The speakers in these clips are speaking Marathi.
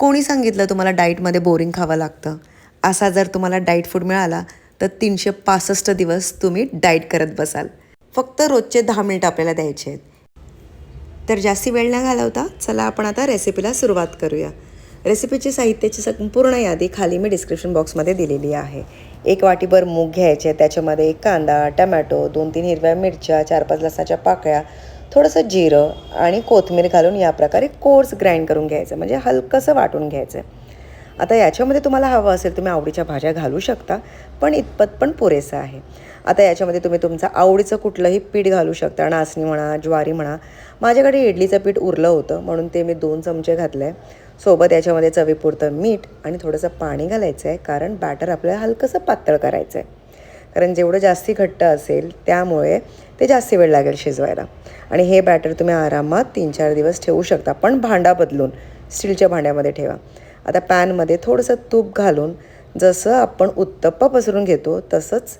कोणी सांगितलं तुम्हाला डाईटमध्ये बोरिंग खावं लागतं? असा जर तुम्हाला डाईट फूड मिळाला तर तीनशे पासष्ट दिवस तुम्ही डाईट करत बसाल. फक्त रोजचे दहा मिनिट आपल्याला द्यायचे आहेत. तर जास्ती वेळ न घालवता चला आपण आता रेसिपीला सुरुवात करूया. रेसिपीची साहित्याची संपूर्ण यादी खाली मी डिस्क्रिप्शन बॉक्समध्ये दिलेली आहे. एक वाटीभर मूग घ्यायचे त्याच्यामध्ये एक कांदा टमॅटो दोन तीन हिरव्या मिरच्या चार पाच लसणाच्या पाकळ्या थोडंसं जिरं आणि कोथमीर घालून या प्रकारे कोर्स ग्राइंड करून घ्यायचं म्हणजे हलकंसं वाटून घ्यायचं. आता याच्यामध्ये तुम्हाला हवं असेल तुम्ही आवडीच्या भाज्या घालू शकता पण इतपत पण पुरेसं आहे. आता याच्यामध्ये तुम्ही तुमचं आवडीचं कुठलंही पीठ घालू शकता नाचणी म्हणा ज्वारी म्हणा. माझ्याकडे इडलीचं पीठ उरलं होतं म्हणून ते मी दोन चमचे घातलं आहे सोबत याच्यामध्ये चवीपुरतं मीठ आणि थोडंसं पाणी घालायचं आहे कारण बॅटर आपल्याला हलकंसं पातळ करायचं आहे कारण जेवढं जास्ती घट्ट असेल त्यामुळे ते जास्त वेळ लागेल शिजवायला. आणि हे बॅटर तुम्ही आरामात तीन चार दिवस ठेवू शकता. पण भांडा बदलून स्टीलच्या भांड्यामध्ये ठेवा. आता पॅनमध्ये थोडंसं तूप घालून जसं आपण उत्तप्पा पसरून घेतो तसंच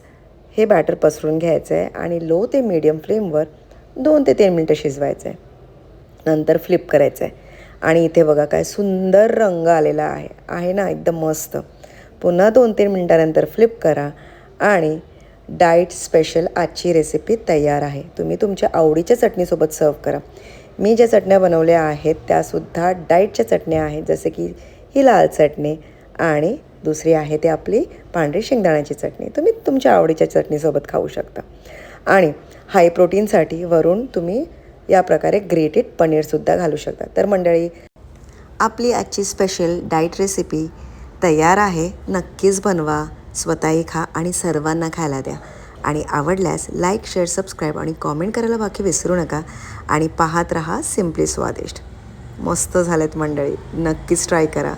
हे बॅटर पसरून घ्यायचं आहे आणि लो ते मीडियम फ्लेमवर दोन ते तीन मिनटं शिजवायचं आहे नंतर फ्लिप करायचं आहे आणि इथे बघा काय सुंदर रंग आलेला आहे. आहे ना? एकदम मस्त. पुन्हा दोन तीन मिनटानंतर फ्लिप करा आणि डाएट स्पेशल आजची रेसिपी तयार आहे. तुम्ही तुमच्या आवडीच्या चटणीसोबत सर्व करा. मी ज्या चटण्या बनवल्या आहेत त्यासुद्धा डाएटच्या चटण्या आहेत जसे की ही लाल चटणी आणि दुसरी आहे ती आपली पांढरी शेंगदाण्याची चटणी. तुम्ही तुमच्या आवडीच्या चटणीसोबत खाऊ शकता. आणि हाय प्रोटीनसाठी वरून तुम्ही या प्रकारे ग्रेटेड पनीरसुद्धा घालू शकता. तर मंडळी आपली आजची स्पेशल डाईट रेसिपी तयार आहे. नक्कीच बनवा. स्वतःही खा आणि सर्वांना खायला द्या. आणि आवडल्यास लाईक शेअर सबस्क्राईब आणि कॉमेंट करायला बाकी विसरू नका. आणि पाहत रहा सिम्पली स्वादिष्ट मस्त झालेत मंडळी. नक्कीच ट्राय करा.